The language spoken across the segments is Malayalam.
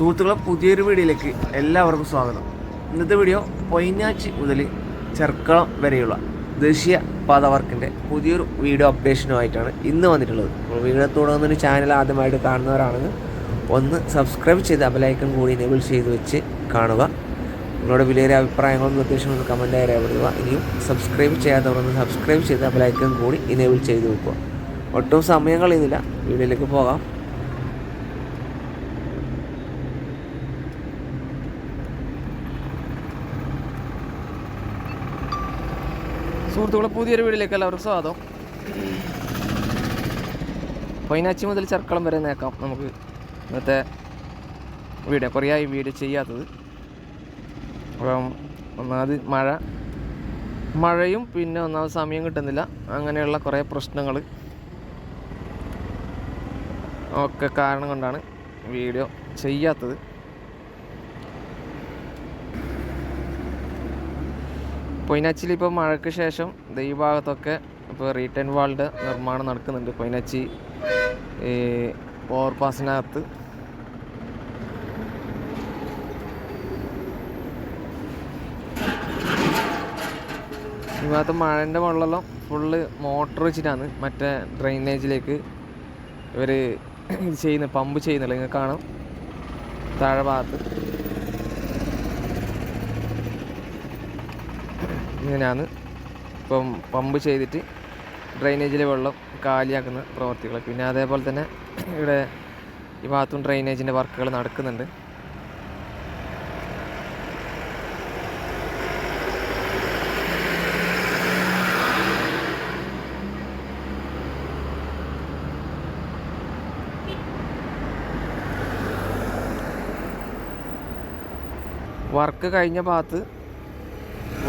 സുഹൃത്തുക്കളെ പുതിയൊരു വീഡിയോയിലേക്ക് എല്ലാവർക്കും സ്വാഗതം. ഇന്നത്തെ വീഡിയോ പൊയിനാച്ചി മുതൽ ചെർക്കളം വരെയുള്ള ദേശീയ പാത വർക്കിന്റെ പുതിയൊരു വീഡിയോ അപ്ഡേഷനുമായിട്ടാണ് ഇന്ന് വന്നിട്ടുള്ളത്. വീഡിയോ തുടങ്ങുന്നൊരു ചാനൽ ആദ്യമായിട്ട് കാണുന്നവരാണെങ്കിൽ ഒന്ന് സബ്സ്ക്രൈബ് ചെയ്ത് അബലൈക്കൺ കൂടി എനേബിൾ ചെയ്ത് വെച്ച് കാണുക. നിങ്ങളുടെ വിലയേറിയ അഭിപ്രായങ്ങളും നിർദ്ദേശങ്ങളും കമന്റായി രേഖപ്പെടുത്തുക. ഇനിയും സബ്സ്ക്രൈബ് ചെയ്യാത്തവരൊന്ന് സബ്സ്ക്രൈബ് ചെയ്ത് അബലൈക്കൺ കൂടി എനേബിൾ ചെയ്ത് വെക്കുക. ഒട്ടും സമയം കളയുന്നില്ല. വീഡിയോയിലേക്ക് പോകാം. സുഹൃത്തുക്കളെ പുതിയൊരു വീഡിയോയിലേക്ക് എല്ലാവർക്കും സ്വാഗതം. പൈനാച്ചി മുതൽ ചർക്കളം വരെ നേക്കാം നമുക്ക് ഇന്നത്തെ വീഡിയോ. കുറേ ആയി വീഡിയോ ചെയ്യാത്തത്. അപ്പം ഒന്നാമത് മഴ. മഴയും പിന്നെ ഒന്നാമത് സമയം കിട്ടുന്നില്ല. അങ്ങനെയുള്ള കുറേ പ്രശ്നങ്ങൾ ഒക്കെ കാരണം കൊണ്ടാണ് വീഡിയോ ചെയ്യാത്തത്. പൊയിനാച്ചിയിൽ ഇപ്പോൾ മഴയ്ക്ക് ശേഷം ഈ ഭാഗത്തൊക്കെ ഇപ്പോൾ റീറ്റേൺ വാളിന്റെ നിർമ്മാണം നടക്കുന്നുണ്ട്. പൊയിനാച്ചി ഈ ഓവർപാസിനകത്ത് ഈ മഴന്റെ വെള്ളമെല്ലാം ഫുള്ള് മോട്ടർ വെച്ചിട്ടാണ് മറ്റേ ഡ്രെയിനേജിലേക്ക് ഇവർ ചെയ്യുന്നത് ചെയ്യുന്ന പമ്പ് ചെയ്യുന്നില്ല നിങ്ങൾക്ക് കാണാം. താഴെ ഭാഗത്ത്. ഇങ്ങനെയാണ് ഇപ്പം പമ്പ് ചെയ്തിട്ട് ഡ്രൈനേജിലെ വെള്ളം കാലിയാക്കുന്ന പ്രവർത്തികൾ. പിന്നെ അതേപോലെ തന്നെ ഇവിടെ ഈ ഭാഗത്തും ഡ്രൈനേജിന്റെ വർക്കുകൾ നടക്കുന്നുണ്ട്. വർക്ക് കഴിഞ്ഞ ഭാഗത്ത്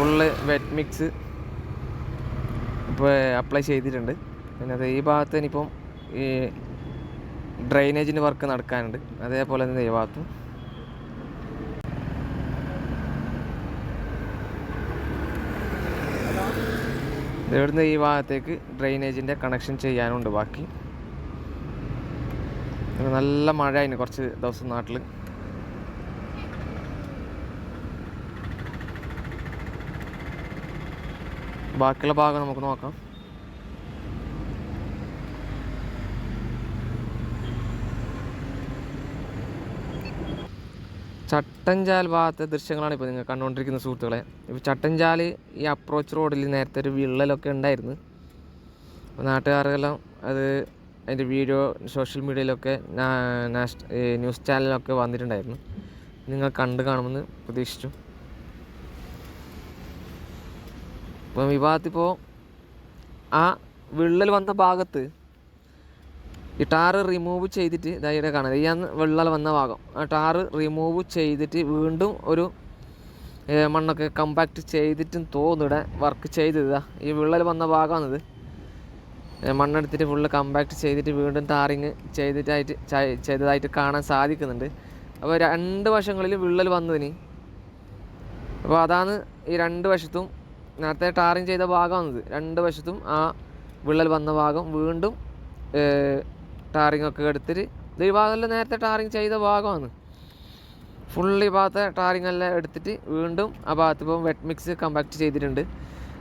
ഫുള്ള് വെറ്റ് മിക്സ് ഇപ്പോൾ അപ്ലൈ ചെയ്തിട്ടുണ്ട്. പിന്നെ അത് ഈ ഭാഗത്ത് ഇനിയിപ്പം ഈ ഡ്രെയിനേജിന്റെ വർക്ക് നടക്കാനുണ്ട്. അതേപോലെ തന്നെ ഈ ഭാഗത്തും. ഇവിടുന്ന് ഈ ഭാഗത്തേക്ക് ഡ്രെയിനേജിന്റെ കണക്ഷൻ ചെയ്യാനുണ്ട് ബാക്കി. നല്ല മഴ കുറച്ച് ദിവസം നാട്ടിൽ ബാക്കിയുള്ള ഭാഗം നമുക്ക് നോക്കാം. ചട്ടഞ്ചാൽ ഭാഗത്തെ ദൃശ്യങ്ങളാണ് ഇപ്പോൾ നിങ്ങൾ കണ്ടുകൊണ്ടിരിക്കുന്ന സുഹൃത്തുക്കളെ. ഇപ്പോൾ ചട്ടഞ്ചാൽ ഈ അപ്രോച്ച് റോഡിൽ നേരത്തെ ഒരു വിള്ളലൊക്കെ ഉണ്ടായിരുന്നു. അപ്പോൾ നാട്ടുകാരെല്ലാം അത് അതിന്റെ വീഡിയോ സോഷ്യൽ മീഡിയയിലൊക്കെ ന്യൂസ് ചാനലിലൊക്കെ വന്നിട്ടുണ്ടായിരുന്നു. നിങ്ങൾ കണ്ടു കാണുമെന്ന് പ്രതീക്ഷിച്ചു. ഇപ്പം വിവാഹത്തിപ്പോൾ ആ വിള്ളൽ വന്ന ഭാഗത്ത് ഈ ടാറ് റിമൂവ് ചെയ്തിട്ട് ഇതായിട്ട് കാണാം ഈ അന്ന് വിള്ളൽ വന്ന ഭാഗം. ആ ടാറ് റിമൂവ് ചെയ്തിട്ട് വീണ്ടും ഒരു മണ്ണൊക്കെ കമ്പാക്ട് ചെയ്തിട്ടും തോന്നിവിടെ വർക്ക് ചെയ്തത്. ഈ വിള്ളൽ വന്ന ഭാഗമാണിത്. മണ്ണെടുത്തിട്ട് ഫുള്ള് കമ്പാക്ട് ചെയ്തിട്ട് വീണ്ടും ടാറിങ് ചെയ്തിട്ടായിട്ട് ചെയ്തതായിട്ട് കാണാൻ സാധിക്കുന്നുണ്ട്. അപ്പോൾ രണ്ട് വശങ്ങളിൽ വിള്ളൽ വന്നതിന്. അപ്പോൾ അതാണ് ഈ രണ്ട് വശത്തും നേരത്തെ ടാറിങ് ചെയ്ത ഭാഗമാണിത്. രണ്ട് വശത്തും ആ വിള്ളൽ വന്ന ഭാഗം വീണ്ടും ടാറിങ് ഒക്കെ എടുത്തിട്ട് ഇത് ഈ ഭാഗമല്ല നേരത്തെ ടാറിങ് ചെയ്ത ഭാഗമാണ്. ഫുള്ള് ഭാഗത്തെ ടാറിങ് എല്ലാം എടുത്തിട്ട് വീണ്ടും ആ ഭാഗത്ത് ഇപ്പം വെറ്റ് മിക്സ് കമ്പാക്ട് ചെയ്തിട്ടുണ്ട്.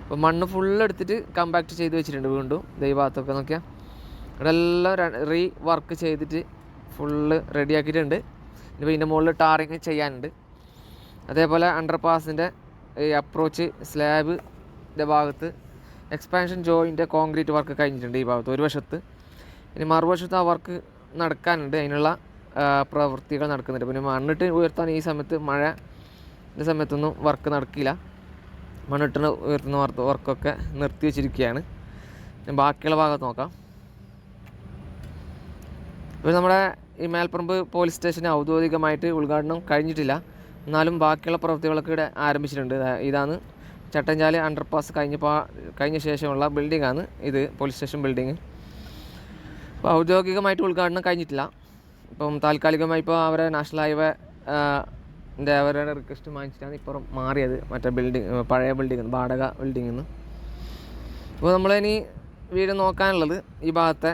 അപ്പോൾ മണ്ണ് ഫുള്ള് എടുത്തിട്ട് കമ്പാക്ട് ചെയ്ത് വെച്ചിട്ടുണ്ട് വീണ്ടും. ഈ ഭാഗത്തൊക്കെ നോക്കിയാൽ ഇവിടെല്ലാം റീ വർക്ക് ചെയ്തിട്ട് ഫുള്ള് റെഡിയാക്കിയിട്ടുണ്ട് ഇനി ഇതിന്റെ മുകളിൽ ടാറിങ് ചെയ്യാനുണ്ട്. അതേപോലെ അണ്ടർ പാസിന്റെ ഈ അപ്രോച്ച് സ്ലാബിന്റെ ഭാഗത്ത് എക്സ്പാൻഷൻ ജോയിന്റെ കോൺക്രീറ്റ് വർക്ക് കഴിഞ്ഞിട്ടുണ്ട് ഈ ഭാഗത്ത് ഒരു വശത്ത്. ഇനി മറുവശത്ത് ആ വർക്ക് നടക്കാനുണ്ട് അതിനുള്ള പ്രവൃത്തികൾ നടക്കുന്നുണ്ട്. പിന്നെ മണ്ണിട്ട് ഉയർത്താൻ ഈ സമയത്ത് മഴന്റെ സമയത്തൊന്നും വർക്ക് നടക്കില്ല. മണ്ണിട്ട് ഉയർത്തുന്ന വർക്ക് വർക്കൊക്കെ നിർത്തി വെച്ചിരിക്കുകയാണ്. ബാക്കിയുള്ള ഭാഗത്ത് നോക്കാം. ഇപ്പോൾ നമ്മുടെ ഈ മേൽപ്പറമ്പ് പോലീസ് സ്റ്റേഷൻ ഔദ്യോഗികമായിട്ട് ഉദ്ഘാടനം കഴിഞ്ഞിട്ടില്ല. എന്നാലും ബാക്കിയുള്ള പ്രവൃത്തികളൊക്കെ ഇവിടെ ആരംഭിച്ചിട്ടുണ്ട്. ഇതാണ് ചട്ടഞ്ചാൽ അണ്ടർപാസ് കഴിഞ്ഞപ്പോൾ കഴിഞ്ഞ ശേഷമുള്ള ബിൽഡിംഗ് ആണ് ഇത് പോലീസ് സ്റ്റേഷൻ ബിൽഡിങ്. അപ്പോൾ ഔദ്യോഗികമായിട്ട് ഉദ്ഘാടനം കഴിഞ്ഞിട്ടില്ല. ഇപ്പം താൽക്കാലികമായി ഇപ്പോൾ അവരെ നാഷണൽ ഹൈവേ എന്റെ അവരുടെ റിക്വസ്റ്റ് വാങ്ങിച്ചിട്ടാണ് ഇപ്പുറം മാറിയത് മറ്റേ ബിൽഡിങ് പഴയ ബിൽഡിംഗ് വാടക ബിൽഡിംഗിൽ നിന്ന് അപ്പോൾ നമ്മളിനി വീട് നോക്കാനുള്ളത് ഈ ഭാഗത്തെ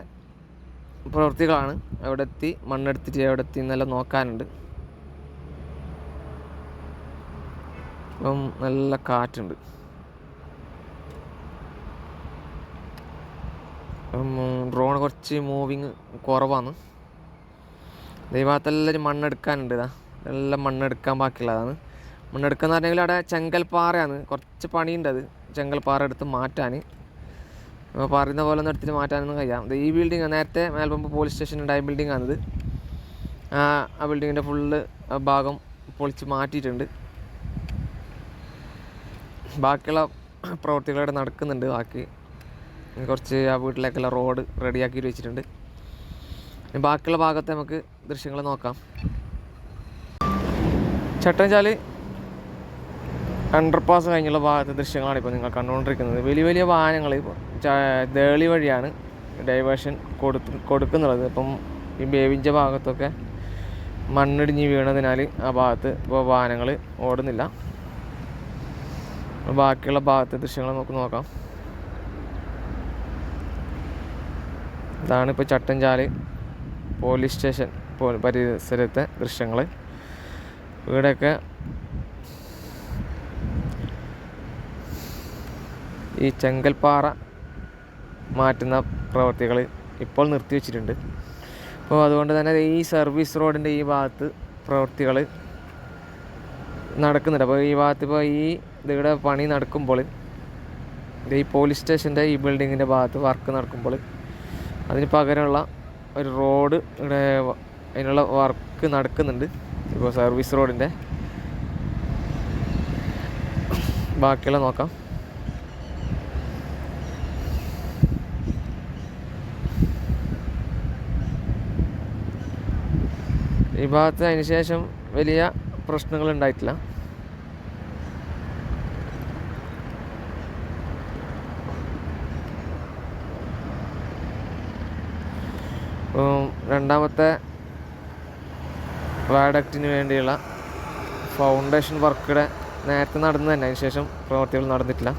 പ്രവൃത്തികളാണ്. എവിടെ എത്തി മണ്ണെടുത്തിട്ട് എവിടെ എത്തി എന്നെല്ലാം നോക്കാനുണ്ട്. ഇപ്പം നല്ല കാറ്റുണ്ട്. ഡ്രോൺ കുറച്ച് മൂവിങ് കുറവാണ്. ദൈവത്തെല്ലാവരും മണ്ണെടുക്കാനുണ്ട് ഇതാ. എല്ലാം മണ്ണെടുക്കാൻ ബാക്കിയുള്ളതാണ്. മണ്ണെടുക്കാന്ന് പറഞ്ഞെങ്കിൽ അവിടെ ചെങ്കൽപ്പാറയാണ് കുറച്ച് പണിയുണ്ട് അത്. ചെങ്കൽപ്പാറ എടുത്ത് മാറ്റാൻ. അപ്പോൾ പറയുന്ന പോലെ ഒന്ന് എടുത്തിട്ട് മാറ്റാനൊന്നും കഴിയാം ഇത് ഈ ബിൽഡിംഗ് നേരത്തെ മേൽപ്പമ്പ് പോലീസ് സ്റ്റേഷൻ ഉണ്ടായ ബിൽഡിംഗ് ആണിത്. ആ ബിൽഡിങ്ങിന്റെ ഫുള്ള് ഭാഗം പൊളിച്ച് മാറ്റിയിട്ടുണ്ട്. ബാക്കിയുള്ള പ്രവൃത്തികളവിടെ നടക്കുന്നുണ്ട്. ബാക്കി കുറച്ച് ആ വീട്ടിലേക്കുള്ള റോഡ് റെഡിയാക്കി വെച്ചിട്ടുണ്ട്. ബാക്കിയുള്ള ഭാഗത്ത് നമുക്ക് ദൃശ്യങ്ങൾ നോക്കാം. ചട്ടഞ്ചാൽ അണ്ടർപാസ് കഴിഞ്ഞുള്ള ഭാഗത്തെ ദൃശ്യങ്ങളാണ് ഇപ്പോൾ നിങ്ങൾ കണ്ടുകൊണ്ടിരിക്കുന്നത്. വലിയ വലിയ വാഹനങ്ങൾ ഇപ്പോൾ ദേളി വഴിയാണ് ഡൈവേഷൻ കൊടുത്ത് കൊടുക്കുന്നുള്ളത്. ഇപ്പം ഈ ബേവിഞ്ച ഭാഗത്തൊക്കെ മണ്ണിടിഞ്ഞ് വീണതിനാൽ ആ ഭാഗത്ത് ഇപ്പോൾ വാഹനങ്ങൾ ഓടുന്നില്ല. ബാക്കിയുള്ള ഭാഗത്തെ ദൃശ്യങ്ങൾ നമുക്ക് നോക്കാം. ഇതാണ് ഇപ്പോൾ ചട്ടഞ്ചാൽ പോലീസ് സ്റ്റേഷൻ പരിസരത്തെ ദൃശ്യങ്ങൾ ഇവിടെയൊക്കെ ഈ ചെങ്കൽപ്പാറ മാറ്റുന്ന പ്രവൃത്തികൾ ഇപ്പോൾ നിർത്തിവെച്ചിട്ടുണ്ട് അപ്പോൾ അതുകൊണ്ട് തന്നെ ഈ സർവീസ് റോഡിന്റെ ഈ ഭാഗത്ത് പ്രവൃത്തികൾ നടക്കുന്നുണ്ട്. അപ്പോൾ ഈ ഭാഗത്ത് ഇപ്പോൾ ഈ ഇതിവിടെ പണി നടക്കുമ്പോൾ ഈ പോലീസ് സ്റ്റേഷന്റെ ഈ ബിൽഡിങ്ങിന്റെ ഭാഗത്ത് വർക്ക് നടക്കുമ്പോൾ അതിന് പകരമുള്ള ഒരു റോഡ് ഇവിടെ അതിനുള്ള വർക്ക് നടക്കുന്നുണ്ട്. ഇപ്പോൾ സർവീസ് റോഡിന്റെ ബാക്കിയുള്ള നോക്കാം. ഈ ഭാഗത്ത് അതിന് ശേഷം വലിയ പ്രശ്നങ്ങൾ ഉണ്ടായിട്ടില്ല. രണ്ടാമത്തെ വാഡക്റ്റിന് വേണ്ടിയുള്ള ഫൗണ്ടേഷൻ വർക്കിടെ നേരത്തെ നടന്നു തന്നെ. അതിനുശേഷം പ്രവൃത്തികൾ നടന്നിട്ടില്ല.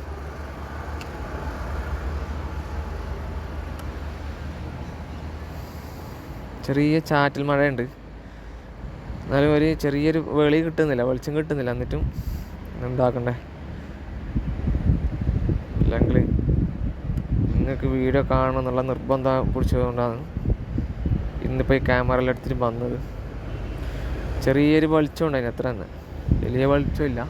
ചെറിയ ചാറ്റൽ മഴയുണ്ട്. എന്നാലും ഒരു ചെറിയൊരു വെളി കിട്ടുന്നില്ല. വെളിച്ചം കിട്ടുന്നില്ല. എന്നിട്ടും എന്താക്കണ്ടേ? അല്ലെങ്കിൽ നിങ്ങൾക്ക് വീഡിയോ കാണണം എന്നുള്ള നിർബന്ധം പിടിച്ചതുകൊണ്ടാണ്. ഇന്നിപ്പോൾ ഈ ക്യാമറയിൽ എടുത്തിട്ട് വന്നത്. ചെറിയൊരു വെളിച്ചം ഉണ്ടായിരുന്നു അത്ര തന്നെ. വലിയ വെളിച്ചമില്ല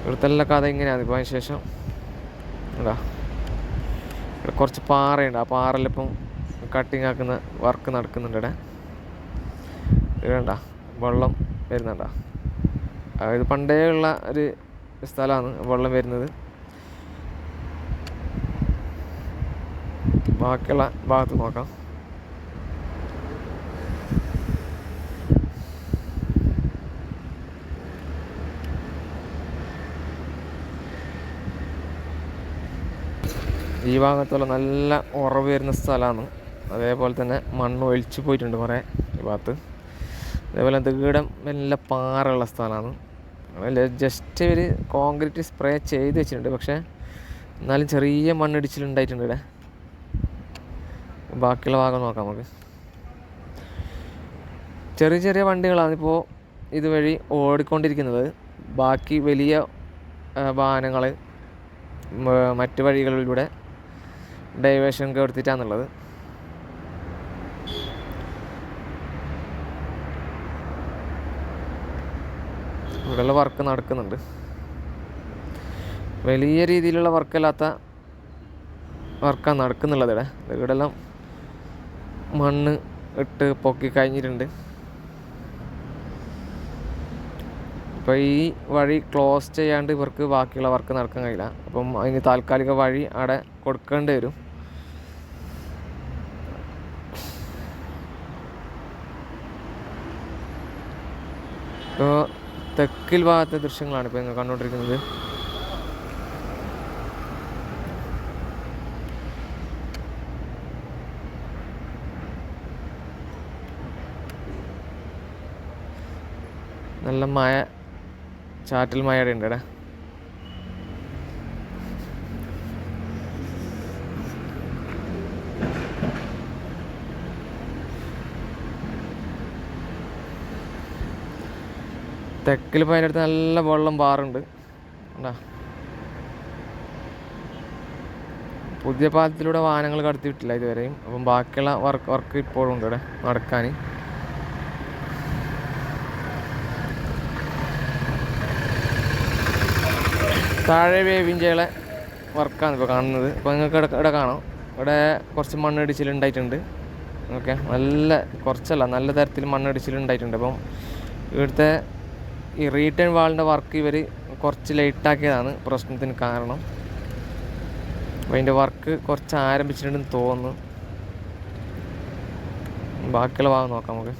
ഇവിടുത്തെ എല്ലാ കഥ ഇങ്ങനെയാണ്. ഇപ്പോൾ അതിന് ശേഷം എന്താ? ഇവിടെ കുറച്ച് പാറയുണ്ട്. ആ പാറയിലിപ്പം കട്ടിങ് ആക്കുന്ന വർക്ക് നടക്കുന്നുണ്ട് ഇവിടെ. വേണ്ട വെള്ളം വരുന്നുണ്ടോ? ഇത് പണ്ടേ ഉള്ള ഒരു സ്ഥലമാണ് വെള്ളം വരുന്നത്. ബാക്കിയുള്ള ഭാഗത്ത് നോക്കാം. ഈ ഭാഗത്തുള്ള നല്ല ഉറവ് വരുന്ന സ്ഥലമാണ്. അതേപോലെ തന്നെ മണ്ണ് ഒഴിച്ചു പോയിട്ടുണ്ട് കുറേ ഈ ഭാഗത്ത്. അതേപോലെ ദീടം നല്ല പാറയുള്ള സ്ഥലമാണ്. അതല്ല ജസ്റ്റ് ഒരു കോൺക്രീറ്റ് സ്പ്രേ ചെയ്ത് വെച്ചിട്ടുണ്ട്. പക്ഷേ എന്നാലും ചെറിയ മണ്ണിടിച്ചിലുണ്ടായിട്ടുണ്ട് ഇവിടെ. ബാക്കിയുള്ള ഭാഗം നോക്കാം നമുക്ക്. ചെറിയ ചെറിയ വണ്ടികളാണ് ഇപ്പോൾ ഇതുവഴി ഓടിക്കൊണ്ടിരിക്കുന്നത്. ബാക്കി വലിയ വാഹനങ്ങൾ മറ്റു വഴികളിലൂടെ ഡൈവേഷൻ കൊടുത്തിട്ടാണുള്ളത് ഇവിടെയുള്ള വർക്ക് നടക്കുന്നുണ്ട്. വലിയ രീതിയിലുള്ള വർക്കല്ലാത്ത വർക്കാണ് നടക്കുന്നുള്ളത് ഇവിടെ. ഇവിടെ എല്ലാം മണ്ണ് ഇട്ട് പൊക്കി കഴിഞ്ഞിട്ടുണ്ട്. അപ്പോൾ ഈ വഴി ക്ലോസ് ചെയ്യാണ്ട് ഇവർക്ക് ബാക്കിയുള്ള വർക്ക് നടക്കാൻ കഴിയില്ല. അപ്പം അതിന് താൽക്കാലിക വഴി അവിടെ കൊടുക്കേണ്ടി വരും. ഇപ്പോൾ തെക്കിൽ ഭാഗത്തെ ദൃശ്യങ്ങളാണ് ഇപ്പോൾ നിങ്ങൾ കണ്ടുകൊണ്ടിരിക്കുന്നത്. നല്ല മായ ചാറ്റൽ മഴയുടെ ഉണ്ട് ഇവിടെ തെക്കിൽ ഇപ്പോൾ അതിന്റെ അടുത്ത് നല്ല വെള്ളം പാറുണ്ട്. പുതിയ പാലത്തിലൂടെ വാഹനങ്ങൾ കടത്തി വിട്ടില്ല ഇതുവരെയും. അപ്പം ബാക്കിയുള്ള വർക്ക് വർക്ക് ഇപ്പോഴും ഉണ്ട് ഇവിടെ നടക്കാൻ. താഴെ വേവിഞ്ചകളെ വർക്കാണ് ഇപ്പോൾ കാണുന്നത്. ഇപ്പോൾ നിങ്ങൾക്ക് ഇവിടെ കാണാം. ഇവിടെ കുറച്ച് മണ്ണിടിച്ചിലുണ്ടായിട്ടുണ്ട് ഓക്കെ. നല്ല കുറച്ചല്ല നല്ല തരത്തിൽ മണ്ണിടിച്ചിലുണ്ടായിട്ടുണ്ട് അപ്പം ഇവിടുത്തെ ഈ റീറ്റേൺ വാളിന്റെ വർക്ക് ഇവർ കുറച്ച് ലേറ്റാക്കിയതാണ് പ്രശ്നത്തിന് കാരണം. അപ്പോൾ അതിന്റെ വർക്ക് കുറച്ച് ആരംഭിച്ചിട്ടുണ്ടെന്ന് തോന്നുന്നു. ബാക്കിയുള്ള ഭാഗം നോക്കാം നമുക്ക്.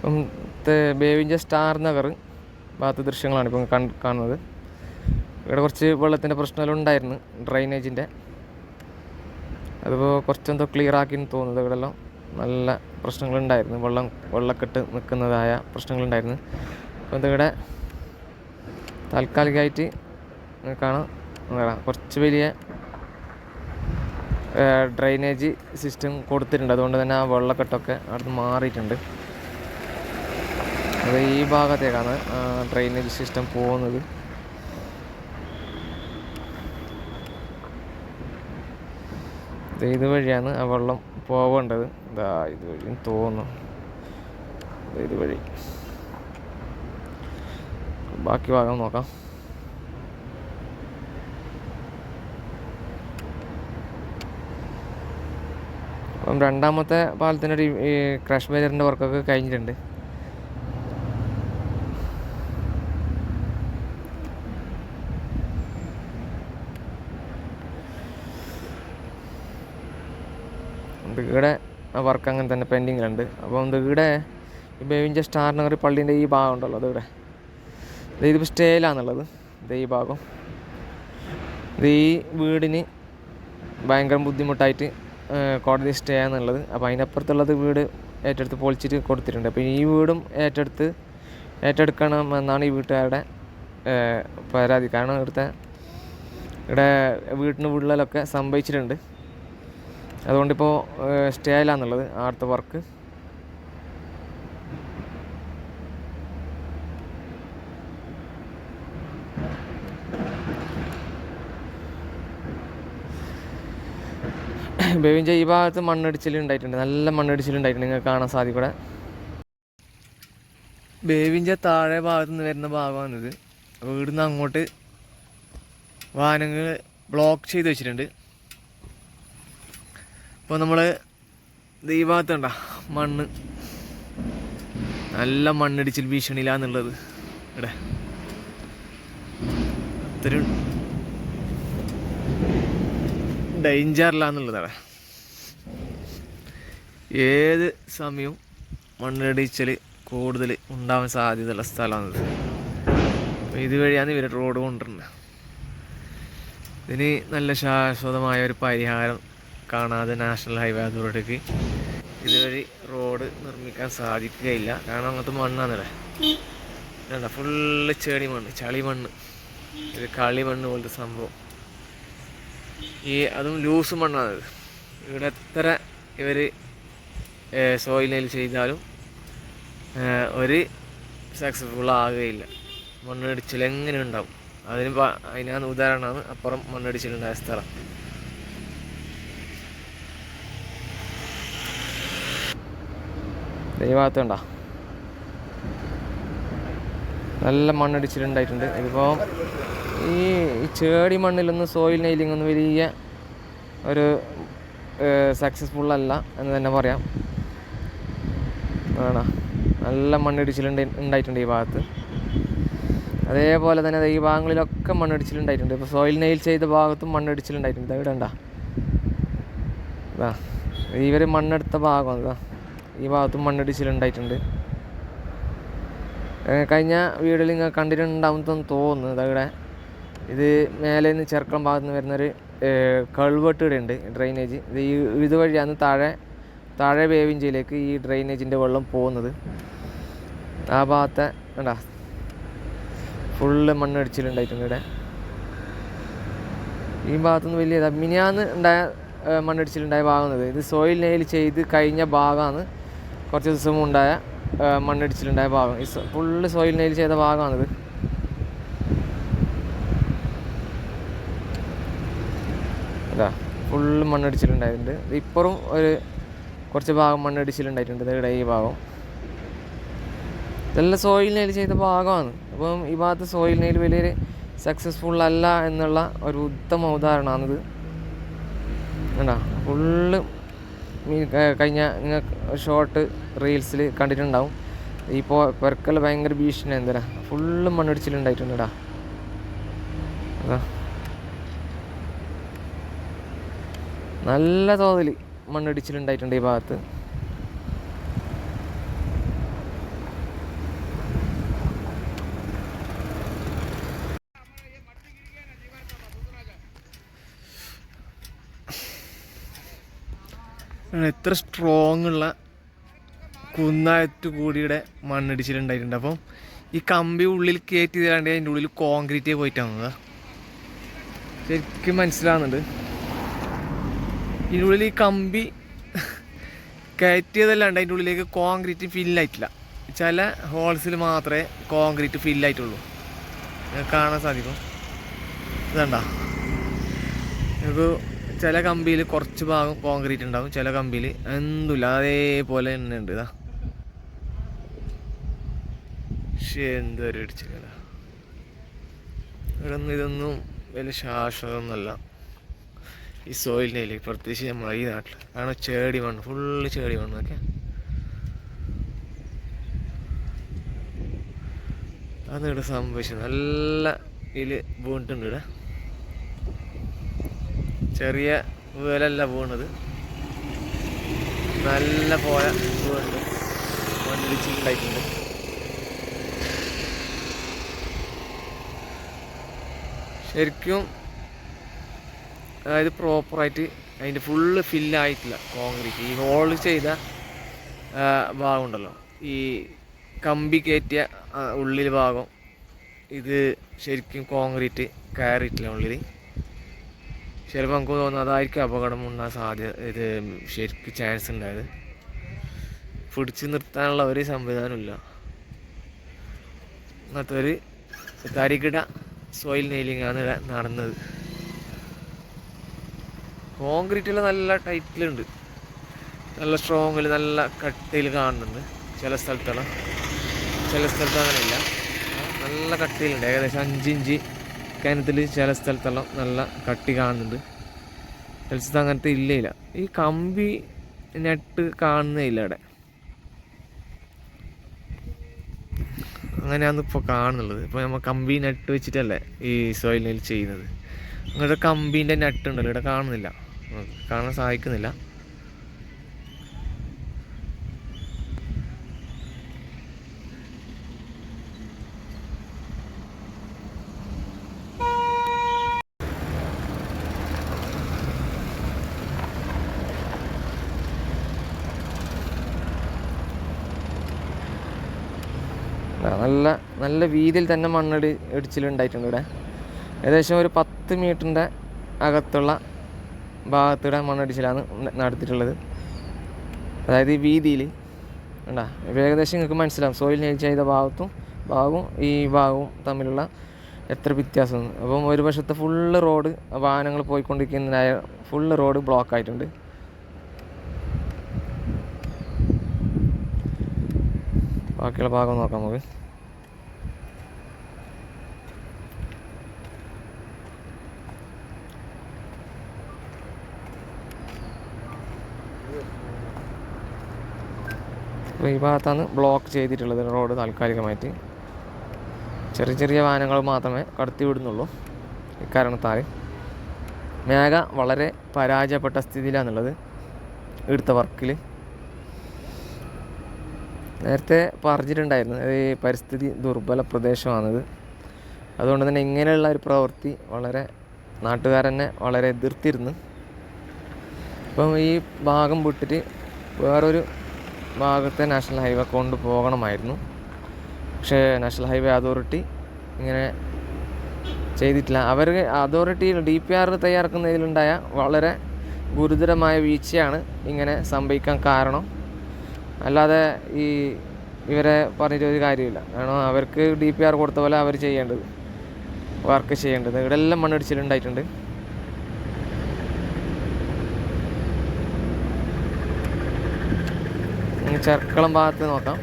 ഇപ്പം ബേവിഞ്ച സ്റ്റാർ നഗർ ഭാഗത്ത് ദൃശ്യങ്ങളാണ് ഇപ്പം കാണുന്നത്. ഇവിടെ കുറച്ച് വെള്ളത്തിന്റെ പ്രശ്നമെല്ലാം ഉണ്ടായിരുന്നു ഡ്രൈനേജിന്റെ. അതിപ്പോൾ കുറച്ചെന്തോ ക്ലിയർ ആക്കി എന്ന് തോന്നുന്നത് ഇവിടെ എല്ലാം നല്ല പ്രശ്നങ്ങളുണ്ടായിരുന്നു വെള്ളം വെള്ളക്കെട്ട് നിൽക്കുന്നതായ പ്രശ്നങ്ങളുണ്ടായിരുന്നു. അപ്പോൾ ഇതിവിടെ താൽക്കാലികമായിട്ട് കാണാം. കുറച്ച് വലിയ ഡ്രൈനേജ് സിസ്റ്റം കൊടുത്തിട്ടുണ്ട്. അതുകൊണ്ട് തന്നെ ആ വെള്ളക്കെട്ടൊക്കെ അവിടുന്ന് മാറിയിട്ടുണ്ട്. അത് ഈ ഭാഗത്തേക്കാണ് ഡ്രെയിനേജ് സിസ്റ്റം പോകുന്നത്. ദേ ഇത് വഴിയാണ് ആ വെള്ളം പോവേണ്ടത്. ഇതാ ഇത് വഴിയും തോന്നുന്നു. ദേ ഇത് വഴി. ബാക്കി ഭാഗം നോക്കാം. അപ്പം രണ്ടാമത്തെ പാലത്തിന്റെ ക്രഷ് ബേജറിന്റെ വർക്കൊക്കെ കഴിഞ്ഞിട്ടുണ്ട് ഇത് ഇവിടെ ആ വർക്ക് അങ്ങനെ തന്നെ പെൻഡിങ്ങിലുണ്ട് അപ്പം ഇത് ഇവിടെ ഈ ബേവിഞ്ച സ്റ്റാർ നഗർ പള്ളീന്റെ ഈ ഭാഗം ഉണ്ടല്ലോ അതിവിടെ ഇതിപ്പോൾ സ്റ്റേയിലാണെന്നുള്ളത് ഇത് ഈ ഭാഗം. ഇത് ഈ വീടിന് ഭയങ്കര ബുദ്ധിമുട്ടായിട്ട് കോടതി സ്റ്റേ ആണെന്നുള്ളത് അപ്പോൾ അതിനപ്പുറത്തുള്ളത് വീട് ഏറ്റെടുത്ത് പൊളിച്ചിട്ട് കൊടുത്തിട്ടുണ്ട്. അപ്പോൾ ഈ വീടും ഏറ്റെടുത്ത് ഏറ്റെടുക്കണം എന്നാണ് ഈ വീട്ടുകാരുടെ പരാതി. കാരണം ഇവിടുത്തെ ഇവിടെ വീട്ടിന് വിള്ളലൊക്കെ സംഭവിച്ചിട്ടുണ്ട്. അതുകൊണ്ടിപ്പോൾ സ്റ്റേ ആയില്ല എന്നുള്ളത് അടുത്ത വർക്ക് ബേവിഞ്ച ഈ ഭാഗത്ത് മണ്ണിടിച്ചിൽ ഉണ്ടായിട്ടുണ്ട്. നല്ല മണ്ണിടിച്ചിൽ ഉണ്ടായിട്ടുണ്ട്. നിങ്ങൾക്ക് കാണാൻ സാധിക്കൂടെ? ബേവിഞ്ച താഴെ ഭാഗത്ത് നിന്ന് വരുന്ന ഭാഗമാണിത്. അപ്പോൾ അങ്ങോട്ട് വാഹനങ്ങൾ ബ്ലോക്ക് ചെയ്ത് വെച്ചിട്ടുണ്ട്. ഇപ്പോൾ നമ്മൾ ഈ മണ്ണ്. നല്ല മണ്ണിടിച്ചിൽ ഭീഷണിയിലാന്നുള്ളത്. ഇവിടെ ഇത്രയും ഡേഞ്ചറിലാന്നുള്ളതാണ് ഏത് സമയവും മണ്ണിടിച്ചിൽ കൂടുതൽ ഉണ്ടാവാൻ സാധ്യതയുള്ള സ്ഥലമാണിത്. അപ്പോൾ ഇതുവഴിയാണ് ഇവർ റോഡ് കൊണ്ടുവരുന്നത്. ഇതിന് നല്ല ശാശ്വതമായ ഒരു പരിഹാരം കാണാതെ നാഷണൽ ഹൈവേ അതോറിറ്റിക്ക് ഇതുവഴി റോഡ് നിർമ്മിക്കാൻ സാധിക്കുകയില്ല. കാരണം അങ്ങനത്തെ മണ്ണാണല്ലേ? വേണ്ട ഫുള്ള് ചെളി മണ്ണ് ചളി മണ്ണ്. ഇത് കളി മണ്ണ് പോലത്തെ സംഭവം. ഈ അതും ലൂസ് മണ്ണാണ് ഇവിടെ എത്ര ഇവർ സോയിൽ നെയിൽ ചെയ്താലും ഒരു സക്സസ്ഫുൾ ആകുകയില്ല. മണ്ണിടിച്ചിൽ എങ്ങനെ ഉണ്ടാവും? അതിന് അതിനാണ് ഉദാഹരണമാണ് അപ്പുറം മണ്ണിടിച്ചിലുണ്ടായ സ്ഥലം. ദൈവത്ത് കണ്ട നല്ല മണ്ണിടിച്ചിലുണ്ടായിട്ടുണ്ട് ഇതിപ്പോൾ ഈ ചേടി മണ്ണിലൊന്നും സോയിൽ നെയിലിംഗ് ഒന്നും വലിയ ഒരു സക്സസ്ഫുൾ അല്ല എന്ന് തന്നെ പറയാം. ആണോ? നല്ല മണ്ണിടിച്ചിലുണ്ട് ഉണ്ടായിട്ടുണ്ട് ഈ ഭാഗത്ത്. അതേപോലെ തന്നെ ഈ ഭാഗങ്ങളിലൊക്കെ മണ്ണിടിച്ചിലുണ്ടായിട്ടുണ്ട് ഇപ്പോൾ സോയിൽ നെയിൽ ചെയ്ത ഭാഗത്തും മണ്ണിടിച്ചിലുണ്ടായിട്ടുണ്ട് ഇവിടെ ഉണ്ടാ ഇതാ ഇവർ മണ്ണെടുത്ത ഭാഗം ഇതാ ഈ ഭാഗത്തും മണ്ണിടിച്ചിലുണ്ടായിട്ടുണ്ട് കഴിഞ്ഞ വീഡിയോയിൽ നിങ്ങൾ കണ്ടിട്ടുണ്ടാവുന്ന തോന്നുന്നു. ഇതാ ഇവിടെ. ഇത് മേലെ നിന്ന് ചെറുക്കളം ഭാഗത്ത് നിന്ന് വരുന്നൊരു കൾവെട്ട് ഇവിടെ ഉണ്ട് ഡ്രെയിനേജ് ഇത് ഈ ഇതുവഴിയാണ് താഴെ താഴെ വേവിഞ്ചിയിലേക്ക് ഈ ഡ്രെയിനേജിന്റെ വെള്ളം പോകുന്നത്. ആ ഭാഗത്തെ വേണ്ട ഫുള്ള് മണ്ണിടിച്ചിലുണ്ടായിട്ടുണ്ട് ഇവിടെ. ഈ ഭാഗത്തുനിന്ന് വലിയ മിനിയാന്ന് ഉണ്ടായ മണ്ണിടിച്ചിലുണ്ടായ ഭാഗമാണിത് ഇത്. സോയിൽ നെയിൽ ചെയ്ത് കഴിഞ്ഞ ഭാഗമാണ് കുറച്ച് ദിവസം ഉണ്ടായ മണ്ണിടിച്ചിലുണ്ടായ ഭാഗം. ഈ ഫുള്ള് സോയിൽ നെയിൽ ചെയ്ത ഭാഗമാണിത്. അതാ ഫുള്ള് മണ്ണിടിച്ചിലുണ്ടായിട്ടുണ്ട്. ഇപ്പുറം ഒരു കുറച്ച് ഭാഗം മണ്ണിടിച്ചിലുണ്ടായിട്ടുണ്ട്. ഇത് ഈ ഭാഗം. ഇതെല്ലാം സോയിൽ നെയിൽ ചെയ്ത ഭാഗമാണ്. അപ്പം ഈ ഭാഗത്ത് സോയിൽ നെയിൽ വലിയൊരു സക്സസ്ഫുൾ അല്ല എന്നുള്ള ഒരു ഉത്തമ ഉദാഹരണമാണിത്. കണ്ടാ ഫുള്ള് കഴിഞ്ഞ ഷോർട്ട് റീൽസിൽ കണ്ടിട്ടുണ്ടാവും. ഇപ്പോൾ പെരക്കൽ ഭയങ്കര ഭീഷണി എന്തരാ? ഫുള്ള് മണ്ണിടിച്ചിലുണ്ടായിട്ടുണ്ടടാ നല്ല തോതിൽ മണ്ണിടിച്ചിലുണ്ടായിട്ടുണ്ട് ഈ ഭാഗത്ത്. എത്ര സ്ട്രോങ് ഉള്ള കുന്നായിട്ട് കൂടിയുടെ മണ്ണിടിച്ചിലുണ്ടായിട്ടുണ്ട്. അപ്പം ഈ കമ്പി ഉള്ളിൽ കയറ്റി തരാണ്ട് അതിന്റെ ഉള്ളിൽ കോൺക്രീറ്റ് പോയിട്ടാണ് ശരിക്കും മനസ്സിലാവുന്നുണ്ട്. ഇതിന്റെ ഉള്ളിൽ ഈ കമ്പി കയറ്റിയതല്ലാണ്ട് അതിന്റെ ഉള്ളിലേക്ക് കോൺക്രീറ്റ് ഫില്ലായിട്ടില്ല ചില ഹോൾസിൽ മാത്രമേ കോൺക്രീറ്റ് ഫില്ലായിട്ടുള്ളൂ നിങ്ങൾക്ക് കാണാൻ സാധിക്കും. ഇതണ്ട. നമുക്ക് ചില കമ്പിയിൽ കുറച്ച് ഭാഗം കോൺക്രീറ്റ് ഉണ്ടാകും ചില കമ്പിയിൽ എന്തുമില്ല അതേപോലെ തന്നെ ഉണ്ട് ഇതാ. പക്ഷേ എന്തൊരു ഇടിച്ചില്ല ഇവിടൊന്നും ഇതൊന്നും വലിയ ശാശ്വതമൊന്നുമല്ല. ഈ സോയിലിന്റെ പ്രത്യേകിച്ച് നമ്മളെ ഈ നാട്ടിൽ കാരണം ചേടി മണ്ണ് ഫുള്ള് ചേടി മണ്ണൊക്കെ അതാണ് സംഭവിച്ചു? നല്ല ഇതിൽ വീണിട്ടുണ്ട് ഇവിടെ. ചെറിയ വേലല്ല വീണത്. നല്ല പോയ വീണ്ട് മണ്ണിടിച്ചിട്ടുണ്ടായിട്ടുണ്ട് ശരിക്കും അതായത് പ്രോപ്പറായിട്ട് അതിന്റെ ഫുള്ള് ഫില്ലായിട്ടില്ല കോൺക്രീറ്റ് ഈ ഹോൾ ചെയ്ത ഭാഗമുണ്ടല്ലോ. ഈ കമ്പി കയറ്റിയ ഉള്ളിൽ ഭാഗം ഇത് ശരിക്കും കോൺക്രീറ്റ് കയറിയിട്ടില്ല ഉള്ളിൽ ചിലപ്പോൾ നമുക്ക് തോന്നുന്നു അതായിരിക്കും അപകടം ഉണ്ടാകാൻ സാധ്യത ഇത് ശരിക്കും ചാൻസ് ഉണ്ടായത്. പിടിച്ചു നിർത്താനുള്ള ഒരു സംവിധാനമില്ല അങ്ങനത്തെ ഒരു തരികിട സോയിൽ നെയിലിംഗ് ആണ് നടന്നത്. കോൺക്രീറ്റിൽ നല്ല ടൈറ്റിലുണ്ട് നല്ല സ്ട്രോങ്ങിൽ നല്ല കട്ടിയിൽ കാണുന്നുണ്ട്. ചില സ്ഥലത്തുള്ള ചില സ്ഥലത്ത് അങ്ങനെയില്ല. നല്ല കട്ടിയിലുണ്ട് ഏകദേശം അഞ്ചിഞ്ച് കിണറ്റിൽ ചില സ്ഥലത്തെല്ലാം നല്ല കട്ടി കാണുന്നുണ്ട്. ചില സ്ഥലത്ത് അങ്ങനത്തെ ഇല്ല ഇല്ല ഈ കമ്പി നെട്ട് കാണുന്നേ ഇല്ല അവിടെ. അങ്ങനെയാണ് ഇപ്പോൾ കാണുന്നുള്ളത്. ഇപ്പോൾ നമ്മൾ കമ്പി നെട്ട് വെച്ചിട്ടല്ലേ ഈ സോയിലിൽ ചെയ്യുന്നത്. അങ്ങനത്തെ കമ്പീന്റെ നെട്ട് ഉണ്ടല്ലോ ഇവിടെ കാണുന്നില്ല. കാണാൻ സാധിക്കുന്നില്ല ആ, നല്ല വീതിയിൽ തന്നെ മണ്ണടി ഇടിച്ചിലുണ്ടായിട്ടുണ്ട് ഇവിടെ. ഏകദേശം ഒരു പത്ത് മീറ്ററിന്റെ അകത്തുള്ള ഭാഗത്തൂടെ മണ്ണടിച്ചിലാണ് നടത്തിയിട്ടുള്ളത്. അതായത് ഈ വീതിയിൽ. ഉണ്ടാ ഇപ്പോൾ ഏകദേശം നിങ്ങൾക്ക് മനസ്സിലാവും. സോയിൽ നെയിൽ ചെയ്ത ഭാഗത്തും ഭാഗവും ഈ ഭാഗവും തമ്മിലുള്ള എത്ര വ്യത്യാസം. അപ്പം ഒരു വശത്തെ ഫുള്ള് റോഡ് വാഹനങ്ങൾ പോയിക്കൊണ്ടിരിക്കുന്നതിനായ ഫുള്ള് റോഡ് ബ്ലോക്ക് ആയിട്ടുണ്ട്. ബാക്കിയുള്ള ഭാഗം നോക്കാം നമുക്ക്. ഈ ഭാഗത്താണ് ബ്ലോക്ക് ചെയ്തിട്ടുള്ളത് റോഡ് താൽക്കാലികമായിട്ട്. ചെറിയ ചെറിയ വാഹനങ്ങൾ മാത്രമേ കടത്തി വിടുന്നുള്ളൂ ഇക്കാരണത്താൽ. മേഘ വളരെ പരാജയപ്പെട്ട സ്ഥിതിയിലാണുള്ളത് എടുത്ത വർക്കിൽ നേരത്തെ പറഞ്ഞിട്ടുണ്ടായിരുന്നു അത് പരിസ്ഥിതി ദുർബല പ്രദേശമാണിത്. അതുകൊണ്ട് തന്നെ ഇങ്ങനെയുള്ള ഒരു പ്രവൃത്തി വളരെ നാട്ടുകാരനെ വളരെ എതിർത്തിരുന്നു. അപ്പം ഈ ഭാഗം വിട്ടിട്ട് വേറൊരു ഭാഗത്തെ നാഷണൽ ഹൈവേ കൊണ്ട് പോകണമായിരുന്നു. പക്ഷേ നാഷണൽ ഹൈവേ അതോറിറ്റി ഇങ്ങനെ ചെയ്തിട്ടില്ല. അവർ അതോറിറ്റി ഡി പി ആർ തയ്യാറാക്കുന്നതിലുണ്ടായ വളരെ ഗുരുതരമായ വീഴ്ചയാണ് ഇങ്ങനെ സംഭവിക്കാൻ കാരണം. അല്ലാതെ ഈ ഇവരെ പറഞ്ഞിട്ട് ഒരു കാര്യമില്ല. കാരണം അവർക്ക് ഡി പി ആർ കൊടുത്ത പോലെ അവർ ചെയ്യേണ്ടത് വർക്ക് ചെയ്യേണ്ടത്. ഇവിടെ എല്ലാം മണ്ണിടിച്ചിലുണ്ടായിട്ടുണ്ട്. ചെർക്കളം ഭാഗത്ത് നോക്കാം.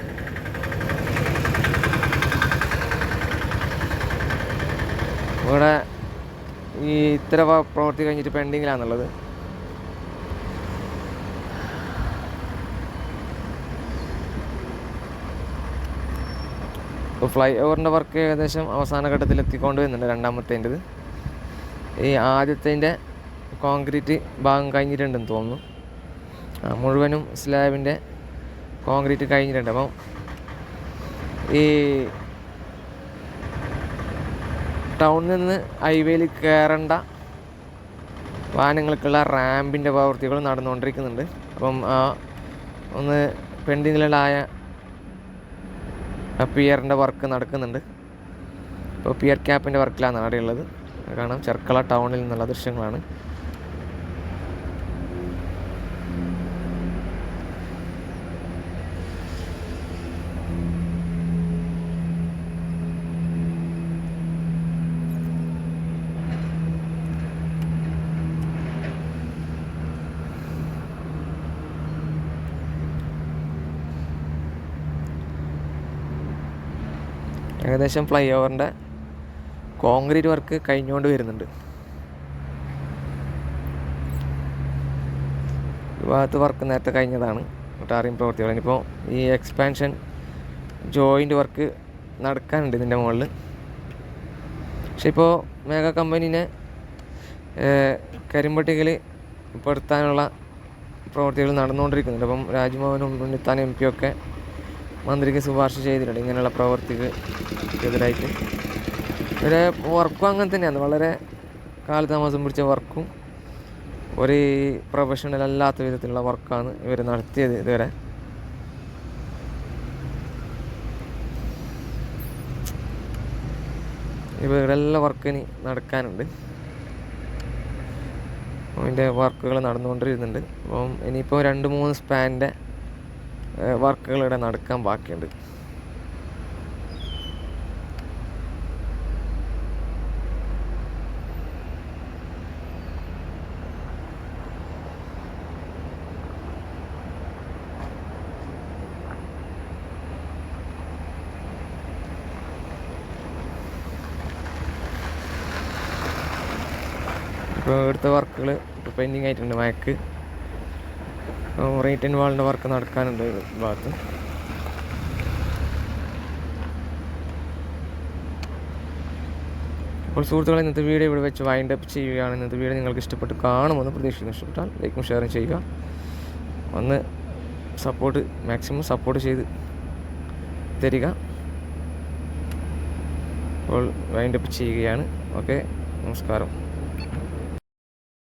ഇവിടെ ഈ ഇത്ര പ്രവൃത്തി കഴിഞ്ഞിട്ട് പെൻഡിങ്ങിലാണുള്ളത്. ഇപ്പോൾ ഫ്ലൈ ഓവറിന്റെ വർക്ക് ഏകദേശം അവസാന ഘട്ടത്തിൽ എത്തിക്കൊണ്ട് വരുന്നുണ്ട് രണ്ടാമത്തേന്റെത്. ഈ ആദ്യത്തേന്റെ കോൺക്രീറ്റ് ഭാഗം കഴിഞ്ഞിട്ടുണ്ടെന്ന് തോന്നുന്നു. മുഴുവനും സ്ലാബിന്റെ കോൺക്രീറ്റ് കഴിഞ്ഞിട്ടുണ്ട്. അപ്പം ഈ ടൗണിൽ നിന്ന് ഹൈവേയിൽ കയറേണ്ട വാഹനങ്ങൾക്കുള്ള റാമ്പിന്റെ പ്രവൃത്തികൾ നടന്നുകൊണ്ടിരിക്കുന്നുണ്ട്. അപ്പം ഒന്ന് പെൻഡിങ്ങിലായ പിയറിന്റെ വർക്ക് നടക്കുന്നുണ്ട്. ഇപ്പോൾ പിയർ ക്യാപ്പിന്റെ വർക്കിലാണ് അവിടെയുള്ളത്. കാരണം ചെർക്കള ടൗണിൽ നിന്നുള്ള ദൃശ്യങ്ങളാണ്. ഏകദേശം ഫ്ലൈ ഓവറിന്റെ കോൺക്രീറ്റ് വർക്ക് കഴിഞ്ഞുകൊണ്ട് വരുന്നുണ്ട്. ഈ ഭാഗത്ത് വർക്ക് നേരത്തെ കഴിഞ്ഞതാണ്. ടാറിങ് പ്രവർത്തികൾ. ഇനിയിപ്പോൾ ഈ എക്സ്പാൻഷൻ ജോയിന്റ് വർക്ക് നടക്കാനുണ്ട് ഇതിന്റെ മുകളിൽ പക്ഷെ ഇപ്പോൾ മേഘ കമ്പനീനെ കരിമ്പട്ടികയിൽ പെടുത്താനുള്ള പ്രവർത്തികൾ നടന്നുകൊണ്ടിരിക്കുന്നുണ്ട്. അപ്പം രാജ്ഭവനും ഉണ്ണിത്താൻ എം ഒക്കെ മന്ത്രിക്ക് ശുപാർശ ചെയ്തിട്ടുണ്ട്. ഇങ്ങനെയുള്ള പ്രവൃത്തിക്ക് എതിരായിട്ട്. ഇവരെ വർക്കും അങ്ങനെ തന്നെയാണ്. വളരെ കാലതാമസം പിടിച്ച വർക്കും ഒരു പ്രൊഫഷണൽ അല്ലാത്ത വിധത്തിലുള്ള വർക്കാണ് ഇവർ നടത്തിയത് ഇതുവരെ. ഇവരെല്ലാം വർക്ക് ഇനി നടക്കാനുണ്ട്. അതിന്റെ വർക്കുകൾ നടന്നുകൊണ്ടിരുന്നുണ്ട് അപ്പം ഇനിയിപ്പോൾ രണ്ട് മൂന്ന് സ്പാനിന്റെ വർക്കുകൾ ഇവിടെ നടക്കാൻ ബാക്കിയുണ്ട്. ഇപ്പോൾ ഇവിടുത്തെ വർക്കുകൾ പെൻഡിങ് ആയിട്ടുണ്ട് മയക്ക്. റേറ്റ് വാളിന്റെ വർക്ക് നടക്കാനുണ്ട് ഭാഗത്ത്. അപ്പോൾ സുഹൃത്തുക്കളെ ഇന്നത്തെ വീഡിയോ ഇവിടെ വെച്ച് വൈൻഡ് അപ്പ് ചെയ്യുകയാണ്. ഇന്നത്തെ വീഡിയോ നിങ്ങൾക്ക് ഇഷ്ടപ്പെട്ട് കാണുമെന്ന് പ്രതീക്ഷിക്കുന്നു. ഇഷ്ടപ്പെട്ടാൽ ലൈക്കും ഷെയറും ചെയ്യുക. ഒന്ന് സപ്പോർട്ട് മാക്സിമം സപ്പോർട്ട് ചെയ്ത് തരിക. അപ്പോൾ വൈൻഡ് അപ്പ് ചെയ്യുകയാണ്. ഓക്കെ നമസ്കാരം.